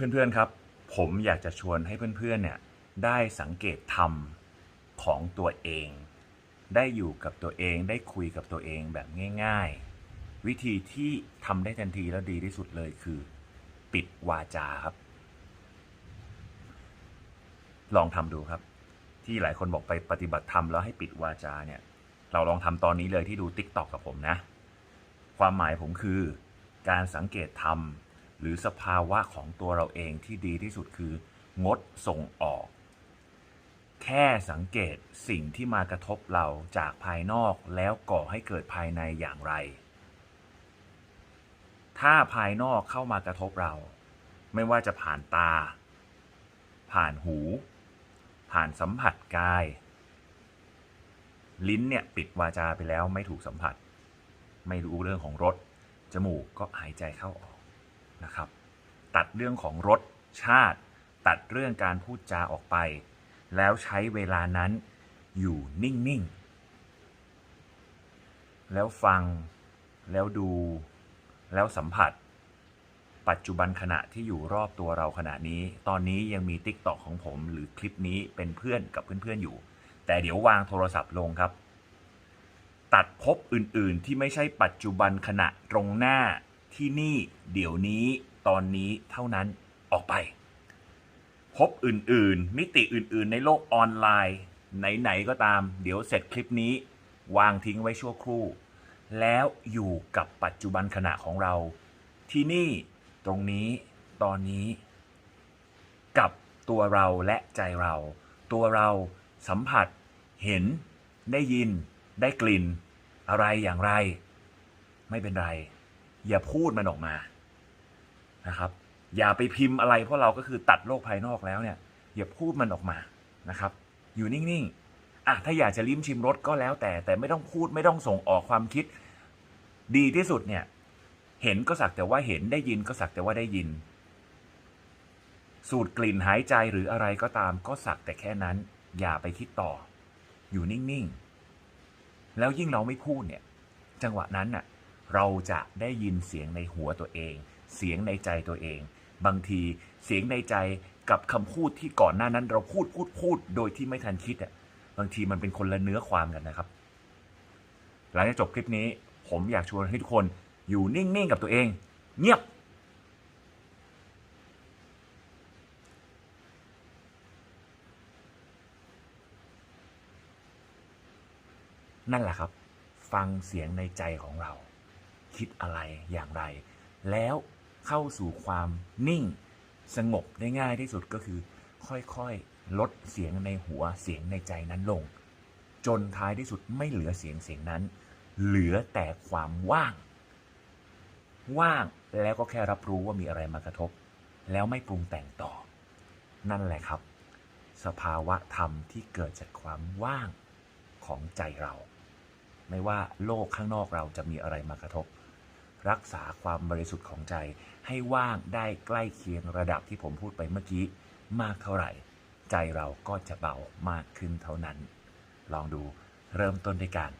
เพื่อนๆครับ ผมอยากจะชวนให้เพื่อนๆเนี่ยได้สังเกตธรรมของตัวเอง ได้อยู่กับตัวเองได้คุยกับตัวเองแบบง่าย ๆ วิธีที่ทำได้ทันทีแล้วดีที่สุดเลยคือ ปิดวาจาครับ ลองทำดูครับ ที่หลายคนบอกไปปฏิบัติธรรมแล้วให้ปิดวาจาเนี่ยเราลองทำตอนนี้เลยที่ดูติ๊กตอกกับผมนะ ความหมายผมคือ การสังเกตธรรม หรือสภาวะของตัวเราเองที่ดีที่สุดคืองดส่งออก แค่สังเกตสิ่งที่มากระทบเราจากภายนอกแล้วก่อให้เกิดภายในอย่างไร ถ้าภายนอกเข้ามากระทบเรา ไม่ว่าจะผ่านตา ผ่านหู ผ่านสัมผัสกาย ลิ้นเนี่ยปิดวาจาไปแล้วไม่ถูกสัมผัส ไม่รู้เรื่องของรสจมูกก็หายใจเข้าออก นะครับ ตัดเรื่องของรสชาติ ตัดเรื่องการพูดจาออกไป แล้วใช้เวลานั้นอยู่นิ่ง ๆ แล้วฟัง แล้วดู แล้วสัมผัส ปัจจุบันขณะที่อยู่รอบตัวเราขณะนี้ ตอนนี้ยังมีติ๊กตอกของผม หรือคลิปนี้เป็นเพื่อนกับเพื่อน ๆ อยู่ แต่เดี๋ยววางโทรศัพท์ลงครับ ตัดภพอื่น ๆ ที่ไม่ใช่ปัจจุบันขณะตรงหน้า ที่นี่เดี๋ยวนี้ตอนนี้เท่านั้นออกไปภพอื่นๆ มิติอื่นๆ ในโลกออนไลน์ ไหน ๆ ก็ตาม เดี๋ยวเสร็จคลิปนี้ วางทิ้งไว้ชั่วครู่ แล้วอยู่กับปัจจุบันขณะของเรา ที่นี่ตรงนี้ตอนนี้ กับตัวเราและใจเรา ตัวเราสัมผัส เห็น ได้ยิน ได้กลิ่น อะไรอย่างไร ไม่เป็นไร อย่าพูดมันออกมานะครับ อย่าไปพิมพ์อะไรเพราะเราก็คือตัดโลกภายนอกแล้วเนี่ย อย่าพูดมันออกมานะครับ อยู่นิ่งๆอะถ้าอยากจะลิ้มชิมรสก็แล้วแต่ แต่ไม่ต้องพูดไม่ต้องส่งออกความคิด ดีที่สุดเนี่ย เห็นก็สักแต่ว่าเห็นได้ยินก็สักแต่ว่าได้ยิน สูดกลิ่นหายใจหรืออะไรก็ตามก็สักแต่แค่นั้น อย่าไปคิดต่อ อยู่นิ่งๆ แล้วยิ่งเราไม่พูดเนี่ย จังหวะนั้นน่ะ เราจะได้ยินเสียงในหัวตัวเอง เสียงในใจตัวเอง บางทีเสียงในใจกับคำพูดที่ก่อนหน้านั้น เราพูดพูดพูดโดยที่ไม่ทันคิดอะบางทีมันเป็นคนละเนื้อความกันนะครับ หลังจากจบคลิปนี้ ผมอยากชวนให้ทุกคนอยู่นิ่งๆกับตัวเอง เงียบ นั่นแหละครับ ฟังเสียงในใจของเรา คิดอะไรอย่างไร แล้วเข้าสู่ความนิ่งสงบได้ง่ายที่สุดก็คือ ค่อยๆ ลดเสียงในหัวเสียงในใจนั้นลง จนท้ายที่สุดไม่เหลือเสียงเสียงนั้น เหลือแต่ความว่าง ว่างแล้วก็แค่รับรู้ว่ามีอะไรมากระทบ แล้วไม่ปรุงแต่งต่อ นั่นแหละครับ สภาวะธรรมที่เกิดจากความว่างของใจเรา ไม่ว่าโลกข้างนอกเราจะมีอะไรมากระทบ รักษาความบริสุทธิ์ของใจ ให้ว่างได้ใกล้เคียงระดับที่ผมพูดไปเมื่อกี้มากเท่าไหร่ ใจเราก็จะเบามากขึ้นเท่านั้น ลองดูเริ่มต้นด้วยการ